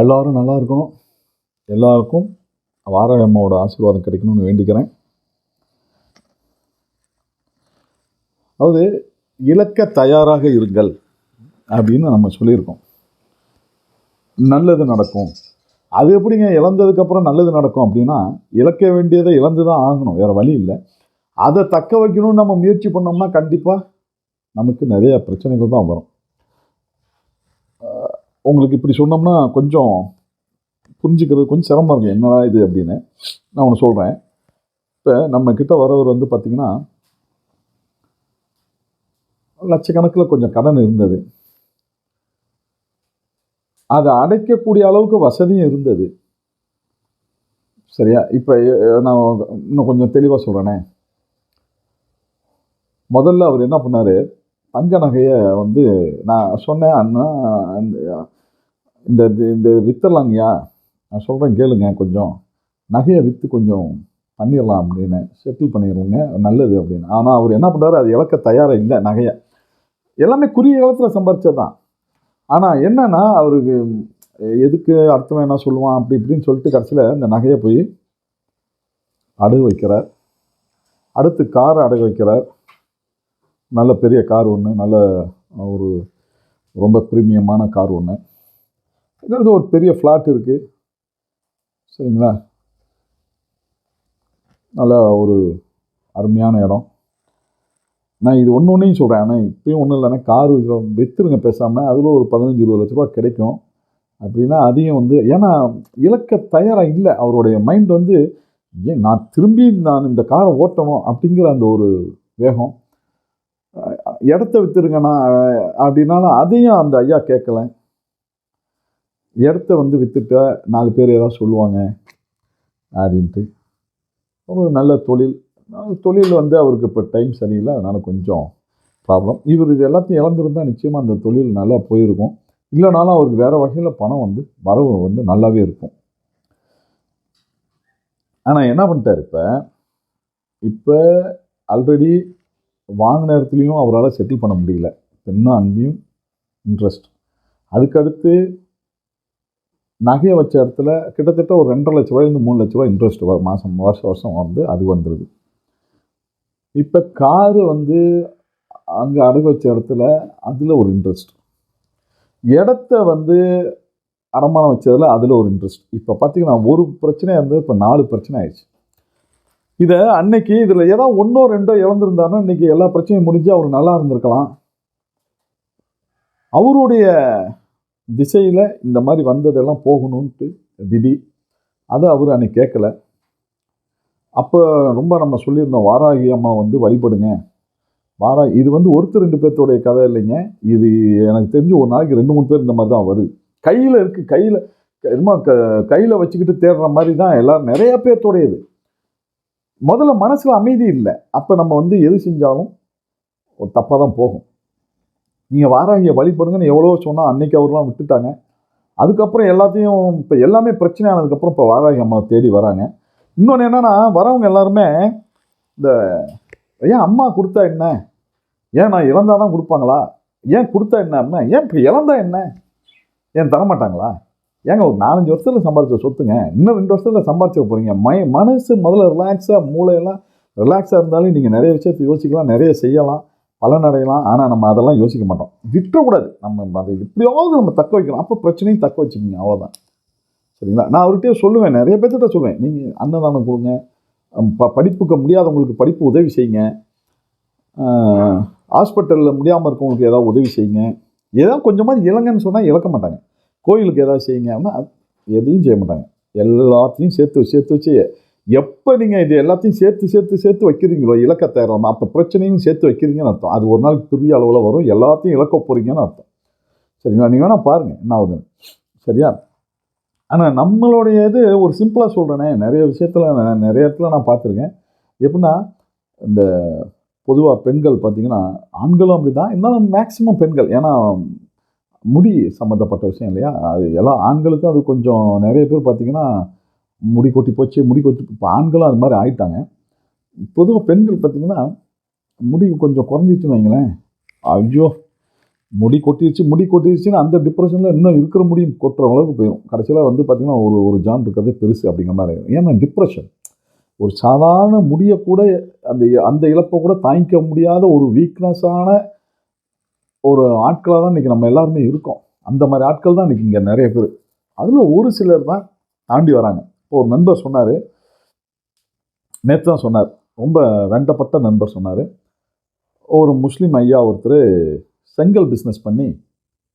எல்லோரும் நல்லா இருக்கணும். எல்லாருக்கும் வாராகி அம்மாவோட ஆசீர்வாதம் கிடைக்கணும்னு வேண்டிக்கிறேன். அதாவது இழக்க தயாராக இருங்கள் அப்படின்னு நம்ம சொல்லியிருக்கோம். நல்லது நடக்கும். அது எப்படிங்க இழந்ததுக்கப்புறம் நல்லது நடக்கும் அப்படின்னா இழக்க வேண்டியதை இழந்து தான் ஆகணும் வேறு வழி இல்லை. அதை தக்க வைக்கணும்னு நம்ம முயற்சி பண்ணோம்னா கண்டிப்பாக நமக்கு நிறைய பிரச்சனைகள் தான் வரும். உங்களுக்கு இப்படி சொன்னோம்னா கொஞ்சம் புரிஞ்சுக்கிறது கொஞ்சம் சிரமம் இருக்கும். என்னடா இது அப்படின்னு நான் ஒன்று சொல்கிறேன் இப்போ நம்ம கிட்ட வரவர் வந்து பார்த்திங்கன்னா லட்சக்கணக்கில் கொஞ்சம் கடன் இருந்தது. அதை அடைக்கக்கூடிய அளவுக்கு வசதியும் இருந்தது. சரியா? இப்போ நான் இன்னும் கொஞ்சம் தெளிவாக சொல்கிறேனே முதல்ல அவர் என்ன பண்ணார்? தங்க நகையை வந்து நான் சொன்னேன் அண்ணா இந்த- இந்த இது- இந்த வித்தரலாங்கய்யா நான் சொல்கிறேன் கேளுங்க கொஞ்சம். நகையை விற்று கொஞ்சம் பண்ணிடலாம் அப்படின்னு செட்டில் பண்ணிடலாங்க நல்லது அப்படின்னு. ஆனால் அவர் என்ன பண்ணுறாரு அது இழக்க தயாராக இல்லை நகையை. எல்லாமே குறுகிய காலத்தில் சம்பாரிச்சது தான் ஆனால் என்னன்னா அவருக்கு எதுக்கு அர்த்தம் என்ன சொல்லுவான் அப்படி இப்படின்னு சொல்லிட்டு கடைசியில் இந்த நகையை போய் அடகு வைக்கிறார். அடுத்து காரை அடகு வைக்கிறார். நல்ல பெரிய கார் ஒன்று நல்ல ஒரு ரொம்ப ப்ரீமியமான கார் ஒன்று இன்னொரு ஒரு பெரிய ஃப்ளாட் இருக்குது சரிங்களா? நல்ல ஒரு அருமையான இடம். நான் இது ஒன்று ஒன்றையும் சொல்கிறேன் ஆனால் இப்பயும் ஒன்றும் இல்லைன்னா கார் விற்றுருங்க பேசாமல் அதில் ஒரு பதினஞ்சு இருபது லட்ச ரூபா கிடைக்கும். அப்படின்னா அதையும் வந்து ஏன்னா இலக்க தயாராக இல்லை. அவருடைய மைண்ட் வந்து ஏன் நான் திரும்பி நான் இந்த காரை ஓட்டணும் அப்படிங்கிற அந்த ஒரு வேகம். இடத்த விற்றுருங்கண்ணா அப்படின்னாலும் அதையும் அந்த ஐயா கேட்கல. இடத்த வந்து விற்றுட்டா நாலு பேர் ஏதாவது சொல்லுவாங்க அப்படின்ட்டு. ஒரு நல்ல தொழில். தொழில் வந்து அவருக்கு இப்போ டைம் சரியில்லை அதனால் கொஞ்சம் ப்ராப்ளம் இவர் இது எல்லாத்தையும் இழந்திருந்தால் நிச்சயமாக அந்த தொழில் நல்லா போயிருக்கும். இல்லைனாலும் அவருக்கு வேறு வகையில் பணம் வந்து வரவு வந்து நல்லாவே இருக்கும். ஆனால் என்ன பண்ணிட்டார் இப்போ? இப்போ ஆல்ரெடி வாங்கின இடத்துலையும் அவரால் செட்டில் பண்ண முடியல. இன்னும் அங்கேயும் இன்ட்ரெஸ்ட் அதுக்கடுத்து நகையை வச்ச இடத்துல கிட்டத்தட்ட ஒரு ரெண்டரை லட்ச ரூபாயிலேருந்து மூணு லட்ச ரூபாய் இன்ட்ரெஸ்ட் வரும் மாதம் வருஷம் வருஷம் வந்து அது வந்துடுது இப்போ காரு வந்து அங்கே அடகு வச்ச இடத்துல அதில் ஒரு இன்ட்ரெஸ்ட் இடத்த வந்து அடமானம் வச்சதில் அதில் ஒரு இன்ட்ரெஸ்ட் இப்போ பார்த்தீங்கன்னா ஒரு பிரச்சனை இருந்து இப்போ நாலு பிரச்சனை ஆயிடுச்சு. இதை அன்னைக்கு இதில் ஏதாவது ஒன்றோ ரெண்டோ இழந்திருந்தாருன்னா இன்னைக்கு எல்லா பிரச்சனையும் முடிஞ்சு அவர் நல்லா இருந்திருக்கலாம். அவருடைய திசையில் இந்த மாதிரி வந்ததெல்லாம் போகணுன்ட்டு விதி. அதை அவர் அன்னைக்கு கேட்கல அப்போ ரொம்ப நம்ம சொல்லியிருந்தோம் வாராகி அம்மா வந்து வழிபடுங்க. வாரா இது வந்து ஒருத்தர் ரெண்டு பேர்த்தோடைய கதை இல்லைங்க. இது எனக்கு தெரிஞ்சு ஒரு நாளைக்கு ரெண்டு மூணு பேர் இந்த மாதிரி தான் வருது. கையில் இருக்குது கையில் என்னமோ க கையில் வச்சுக்கிட்டு தேடுற மாதிரி தான் எல்லோரும் நிறைய பேர்த்தோடையது. முதல்ல மனசில் அமைதி இல்லை. அப்போ நம்ம வந்து எது செஞ்சாலும் ஒரு தப்பாக தான் போகும். நீங்கள் வாராகிய வழிபடுங்கன்னு எவ்வளோ சொன்னால் அன்னைக்கு அவர்லாம் விட்டுட்டாங்க. அதுக்கப்புறம் எல்லாத்தையும் இப்போ எல்லாமே பிரச்சனை ஆனதுக்கப்புறம் இப்போ வாராகி அம்மா தேடி வராங்க. இன்னொன்று என்னென்னா வரவங்க எல்லாருமே இந்த ஏன் அம்மா கொடுத்தா என்ன? ஏன் நான் இழந்தா தான் கொடுப்பாங்களா? ஏன் கொடுத்தா என்ன? அம்மா ஏன் இப்போ இழந்தா என்ன? ஏன் தரமாட்டாங்களா? ஏங்க ஒரு நாலஞ்சு வருஷத்தில் சம்பாரிச்ச சொத்துங்க. இன்னும் ரெண்டு வருஷத்தில் சம்பாதிச்ச போகிறீங்க மை மனசு முதல்ல ரிலாக்ஸாக மூளையெல்லாம் ரிலாக்ஸாக இருந்தாலும் நீங்கள் நிறைய விஷயத்தை யோசிக்கலாம் நிறைய செய்யலாம் பலன் அடையலாம். ஆனால் நம்ம அதெல்லாம் யோசிக்க மாட்டோம். விட்டுறக்கூடாது. நம்ம அதை எப்படியாவது நம்ம தக்க வைக்கணும் அப்போ பிரச்சனையும் தக்க வச்சுக்கோங்க அவ்வளோதான் சரிங்களா? நான் அவர்கிட்டயே சொல்லுவேன். நிறைய பேர்த்திட்ட சொல்லுவேன். நீங்கள் அன்னதானம் கொடுங்க. ப படிப்புக்கு முடியாதவங்களுக்கு படிப்பு உதவி செய்யுங்க. ஹாஸ்பிட்டலில் முடியாமல் இருக்கவங்களுக்கு ஏதாவது உதவி செய்யுங்க. ஏதாவது கொஞ்சமாக இளங்கன்னு சொன்னால் இழக்க மாட்டாங்க. கோயிலுக்கு ஏதாவது செய்யுங்கன்னா எதையும் செய்ய மாட்டாங்க. எல்லாத்தையும் சேர்த்து சேர்த்து வச்சு எப்போ நீங்கள் இது எல்லாத்தையும் சேர்த்து சேர்த்து சேர்த்து வைக்கிறீங்களோ இலக்க தேர்றோம் அப்போ பிரச்சனையும் சேர்த்து வைக்கிறீங்கன்னு அர்த்தம். அது ஒரு நாளைக்கு பெரிய அளவில் வரும் எல்லாத்தையும் இழக்க போகிறீங்கன்னு அர்த்தம். சரிங்களா? நீங்கள் வேணால் பாருங்கள் என்ன ஆகுதுன்னு. சரியா? ஆனால் நம்மளுடைய இது ஒரு சிம்பிளாக சொல்கிறேனே நிறைய விஷயத்தில் நான் நிறைய இடத்துல நான் பார்த்துருக்கேன். எப்படின்னா இந்த பொதுவாக பெண்கள் பார்த்தீங்கன்னா ஆண்களும் அப்படி தான் இருந்தாலும் மேக்ஸிமம் பெண்கள். ஏன்னா முடி சம்மந்தப்பட்ட விஷயம் இல்லையா? அது எல்லா ஆண்களுக்கும் அது கொஞ்சம் நிறைய பேர் பார்த்தீங்கன்னா முடி கொட்டி போச்சு முடி கொட்டி இப்போ ஆண்களும் அது மாதிரி ஆயிட்டாங்க. பொதுவாக பெண்கள் பார்த்திங்கன்னா முடி கொஞ்சம் குறைஞ்சிச்சுன்னு வைங்களேன். ஐயோ! முடி கொட்டிடுச்சு முடி கொட்டிடுச்சுன்னு அந்த டிப்ரெஷனில் இன்னும் இருக்கிற முடியும் கொட்டுற அளவுக்கு போயிடும் கடைசியில் வந்து பார்த்திங்கன்னா ஒரு ஒரு ஜான் இருக்கிறதே பெருசு அப்படிங்கிற மாதிரி ஏன்னா டிப்ரெஷன் ஒரு சாதாரண முடியை கூட அந்த அந்த இழப்பை கூட தாங்கிக்க முடியாத ஒரு வீக்னஸான ஒரு ஆட்களாக தான் இன்றைக்கி நம்ம எல்லாருமே இருக்கோம். அந்த மாதிரி ஆட்கள் தான் இன்றைக்கி இங்கே நிறைய பேர். அதில் ஒரு சிலர் தான் தாண்டி வராங்க. இப்போ ஒரு நண்பர் சொன்னார். நேற்று தான் சொன்னார். ரொம்ப வேண்டப்பட்ட நண்பர் சொன்னார். ஒரு முஸ்லீம் ஐயா ஒருத்தர் செங்கல் பிஸ்னஸ் பண்ணி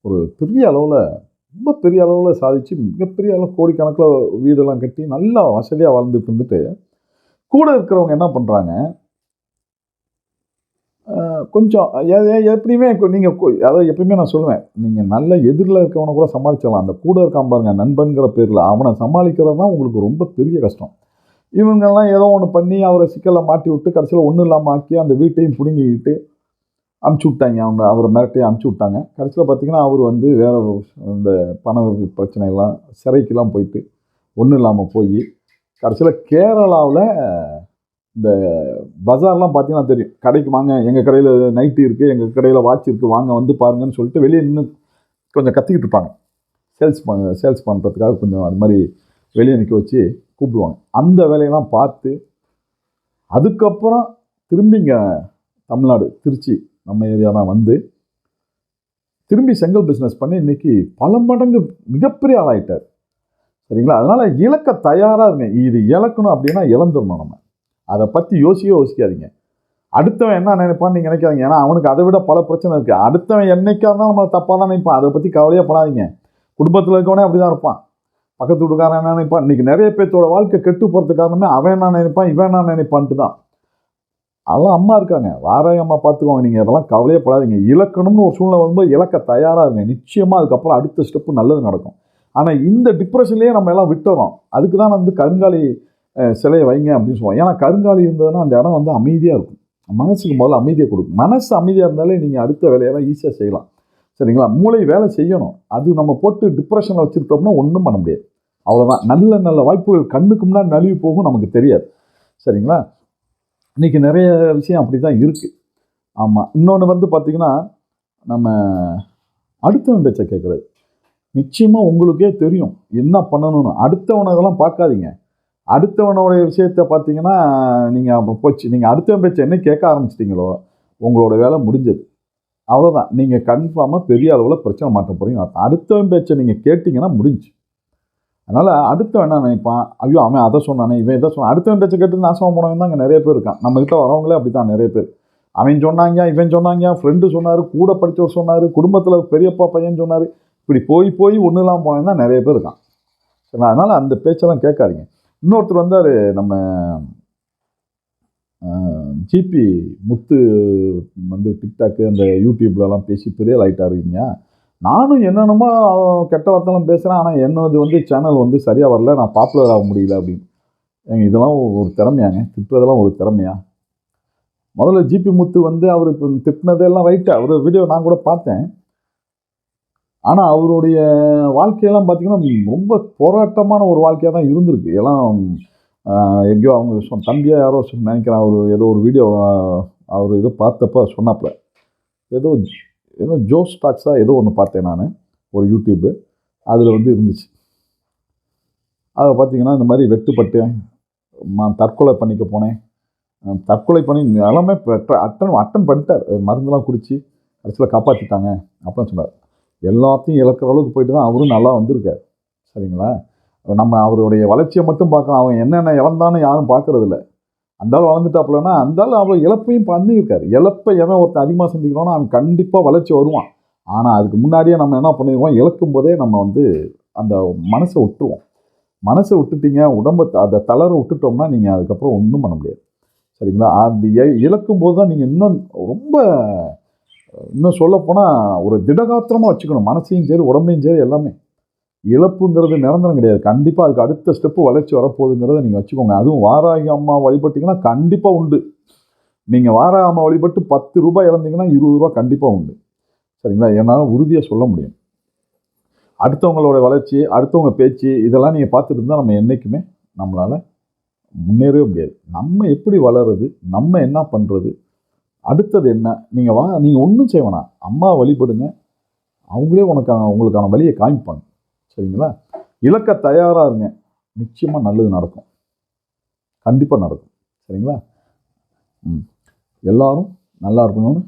ஒரு பெரிய அளவில் ரொம்ப பெரிய அளவில் சாதிச்சு மிகப்பெரிய அளவு கோடிக்கணக்கில் வீடெல்லாம் கட்டி நல்லா வசதியாக வாழ்ந்துட்டு இருந்துட்டு கூட இருக்கிறவங்க என்ன பண்ணுறாங்க கொஞ்சம் எ- எப்படியுமே நீங்கள் அதாவது எப்பயுமே நான் சொல்லுவேன் நீங்கள் நல்ல எதிரில் இருக்கவனை கூட சமாளிச்சிடலாம். அந்த கூட இருக்கான் பாருங்க நண்பன்கிற பேரில் அவனை சமாளிக்கிறது தான் உங்களுக்கு ரொம்ப பெரிய கஷ்டம். இவங்கெல்லாம் ஏதோ ஒன்று பண்ணி அவரை சிக்கலில் மாட்டி விட்டு கடைசியில் ஒன்றும் இல்லாமல் ஆக்கி அந்த வீட்டையும் பிடுங்கிக்கிட்டு அமுச்சு விட்டாங்க. அவங்க அவரை மிரட்டி அமுச்சு விட்டாங்க. கடைசியில் பார்த்தீங்கன்னா அவர் வந்து வேறு இந்த பண பிரச்சனையெல்லாம் சிறைக்கெல்லாம் போயிட்டு ஒன்றும் இல்லாமல் போய் கடைசியில் கேரளாவில் இந்த பஜார்லாம் பார்த்தீங்கன்னா தெரியும். கடைக்கு வாங்க எங்கள் கடையில் நைட்டி இருக்குது எங்கள் கடையில் வாட்ச் இருக்குது வாங்க வந்து பாருங்கன்னு சொல்லிட்டு வெளியே இன்னும் கொஞ்சம் கத்திக்கிட்டு இருப்பாங்க. சேல்ஸ் பண்ண சேல்ஸ் பண்ணுறதுக்காக கொஞ்சம் அது மாதிரி வெளியே நிற்க வச்சு கூப்பிடுவாங்க. அந்த வேலையெல்லாம் பார்த்து அதுக்கப்புறம் திரும்பி இங்கே தமிழ்நாடு திருச்சி நம்ம ஏரியா தான் வந்து திரும்பி செங்கல் பிஸ்னஸ் பண்ணி இன்னைக்கு பல மடங்கு மிகப்பெரிய ஆளாயிட்டார். சரிங்களா? அதனால் இழக்க தயாராக இருங்க. இது இழக்கணும் அப்படின்னா இழந்துடணும் நம்ம. அதை பற்றி யோசிக்க யோசிக்காதீங்க. அடுத்தவன் என்ன நினைப்பான்னு நீங்கள் நினைக்காதீங்க. ஏன்னா அவனுக்கு அதை விட பல பிரச்சனை இருக்குது அடுத்தவன் என்னைக்கா இருந்தாலும் நம்ம தப்பாக தான் நினைப்பான். அதை பற்றி கவலையாக படாதீங்க. குடும்பத்தில் இருக்கவனே அப்படி தான் இருப்பான். பக்கத்து வீட்டுக்காரன் என்ன நினைப்பான்? இன்னைக்கு நிறைய பேர்த்தோட வாழ்க்கை கெட்டு போகிறது காரணமே அவன் என்ன நினைப்பான்? இவன் என்ன நினைப்பான்ட்டு தான். அதெல்லாம் அம்மா இருக்காங்க. வாராய அம்மா பார்த்துக்கோங்க. நீங்கள் அதெல்லாம் கவலையே படாதீங்க. இழக்கணும்னு ஒரு சூழ்நிலை வரும்போது இழக்க தயாராக இருங்க. நிச்சயமாக அதுக்கப்புறம் அடுத்த ஸ்டெப்பு நல்லது நடக்கும். ஆனால் இந்த டிப்ரெஷன்லேயே நம்ம எல்லாம் விட்டுறோம். அதுக்கு தான் வந்து கருங்காலி சிலையை வைங்க அப்படின்னு சொல்லுவோம் ஏன்னா கருங்காலி இருந்ததுன்னா அந்த இடம் வந்து அமைதியாக இருக்கும். மனசுக்கு முதல்ல அமைதியை கொடுக்கும். மனசு அமைதியாக இருந்தாலே நீங்கள் அடுத்த வேலையெல்லாம் ஈஸியாக செய்யலாம். சரிங்களா? மூளை வேலை செய்யணும். அது நம்ம போட்டு டிப்ரெஷனில் வச்சுருக்கோம்னா ஒன்றும் பண்ண முடியாது. அவ்வளோதான் நல்ல நல்ல வாய்ப்புகள் கண்ணுக்கு முன்னாடி நழுவி போகும் நமக்கு தெரியாது. சரிங்களா? இன்றைக்கி நிறைய விஷயம் அப்படி தான் இருக்குது ஆமாம் இன்னொன்று வந்து பார்த்திங்கன்னா நம்ம அடுத்தவன் பேச்சை கேட்குறது. நிச்சயமாக உங்களுக்கே தெரியும். என்ன பண்ணணும்னு. அடுத்தவனை இதெல்லாம் பார்க்காதீங்க. அடுத்தவனுடைய விஷயத்த பார்த்தீங்கன்னா நீங்கள் அப்போ போச்சு நீங்கள் அடுத்தவன் பேச்சை என்ன கேட்க ஆரம்பிச்சிட்டிங்களோ உங்களோட வேலை முடிஞ்சது. அவ்வளோதான் நீங்கள் கன்ஃபார்மாக பெரிய அளவில் பிரச்சனை மாட்ட போகிறீங்க அடுத்தவன் பேச்சை நீங்கள் கேட்டிங்கன்னா முடிஞ்சு. அதனால் அடுத்தவன் என்ன நினைப்பான்? ஐயோ அவன் அதை சொன்னானே இவன் இதை சொன்னான். அடுத்தவன் பேச்சை கேட்டு நாசமாக போனவன் தான் அங்கே நிறைய பேர் இருக்கான். நம்மகிட்ட வரவங்களே அப்படி தான் நிறைய பேர். அவன் சொன்னாங்க இவன் சொன்னாங்க ஃப்ரெண்டு சொன்னார் கூட படித்தவர் சொன்னார் குடும்பத்தில் பெரியப்பா பையன் சொன்னார். இப்படி போய் போய் ஒன்றுலாம் இல்லாமல் போனவன் தான் நிறைய பேர் இருக்கான். சரி அதனால் அந்த பேச்செல்லாம் கேட்காதீங்க. இன்னொருத்தர் வந்தார் நம்ம ஜிபி முத்து வந்து டிக்டாக்கு அந்த யூடியூப்லலாம் பேசி பெரிய லைட்டாக இருக்கீங்க. நானும் என்னென்னமோ கெட்ட வார்த்தைலாம் பேசுகிறேன் ஆனால் என்னது வந்து சேனல் வந்து சரியாக வரல நான் பாப்புலர் ஆக முடியல அப்படின்னு. ஏங்க இதெல்லாம் ஒரு திறமையாங்க திட்டுறதெல்லாம் ஒரு திறமையா? முதல்ல ஜிபி முத்து வந்து அவருக்கு திட்டினதெல்லாம் ரைட்டு அவர் வீடியோ நான் கூட பார்த்தேன். ஆனால் அவருடைய வாழ்க்கையெல்லாம் பார்த்திங்கன்னா ரொம்ப போராட்டமான ஒரு வாழ்க்கையாக தான் இருந்திருக்கு. எல்லாம் எங்கேயோ அவங்க சொ யாரோ நினைக்கிறேன் அவர் ஏதோ ஒரு வீடியோ அவர் ஏதோ பார்த்தப்ப சொன்னாப்புல. ஏதோ ஏதோ ஜோ ஸ்டாக்ஸாக ஏதோ ஒன்று பார்த்தேன் நான் ஒரு யூடியூப்பு அதில் வந்து இருந்துச்சு. அதை பார்த்தீங்கன்னா இந்த மாதிரி வெட்டுப்பட்டு நான் தற்கொலை பண்ணிக்க போனேன். தற்கொலை பண்ணி எல்லாமே அட்டன் அட்டன் பண்ணிட்டார். மருந்தெல்லாம் குடித்து கடைசியில் காப்பாற்றிட்டாங்க அப்படின்னு சொன்னார். எல்லாத்தையும் இழக்கிற அளவுக்கு போயிட்டு தான் அவரும் நல்லா வந்திருக்கார். சரிங்களா? நம்ம அவருடைய வளர்ச்சியை மட்டும் பார்க்கலாம் அவன் என்னென்ன இழந்தான்னு யாரும் பார்க்கறதில்ல அந்தாலும் வளர்ந்துட்டாப்புலன்னா அந்த அவ்வளோ இழப்பையும் பண்ணியிருக்காரு. இழப்பை எவன் ஒருத்தன் அதிகமாக சந்திக்கிறானோ அவன் கண்டிப்பாக வளர்ச்சி வருவான். ஆனால் அதுக்கு முன்னாடியே நம்ம என்ன பண்ணிடுவோம் இழக்கும் போதே நம்ம வந்து அந்த மனசை விட்டுருவோம். மனசை விட்டுட்டீங்க உடம்பை அதை அந்த தளர விட்டுட்டோம்னா நீங்கள் அதுக்கப்புறம் ஒன்றும் பண்ண முடியாது. சரிங்களா? அந்த இழக்கும் போது தான் நீங்கள் இன்னும் ரொம்ப இன்னும் சொல்லப்போனால் ஒரு திடகாத்திரமாக வச்சுக்கணும். மனசையும் சரி உடம்பையும் சரி எல்லாமே. இழப்புங்கிறது நிரந்தரம் கிடையாது. கண்டிப்பாக அதுக்கு அடுத்த ஸ்டெப்பு வளர்ச்சி வரப்போகுதுங்கிறத நீங்கள் வச்சுக்கோங்க. அதுவும் வாராகி அம்மா வழிபட்டிங்கன்னா கண்டிப்பாக உண்டு. நீங்கள் வாராகி அம்மா வழிபட்டு பத்து ரூபாய் இறந்தீங்கன்னா இருபது ரூபா கண்டிப்பாக உண்டு. சரிங்களா? என்னால் உறுதியாக சொல்ல முடியும். அடுத்தவங்களோட வளர்ச்சி அடுத்தவங்க பேச்சு இதெல்லாம் நீங்கள் பார்த்துட்டு இருந்தால் நம்ம என்றைக்குமே நம்மளால் முன்னேறவே முடியாது. நம்ம எப்படி வளருது? நம்ம என்ன பண்ணுறது அடுத்தது என்ன? நீங்கள் வா நீங்கள் ஒன்றும் செய்ய வேணாம். அம்மா வழிபடுங்க. அவங்களே உனக்கான உங்களுக்கான வழியை காமிப்பாங்க. சரிங்களா? இலக்க தயாராக இருங்க. நிச்சயமாக நல்லது நடக்கும். கண்டிப்பாக நடக்கும். சரிங்களா? ம். எல்லாரும் நல்லா இருக்கணும்னு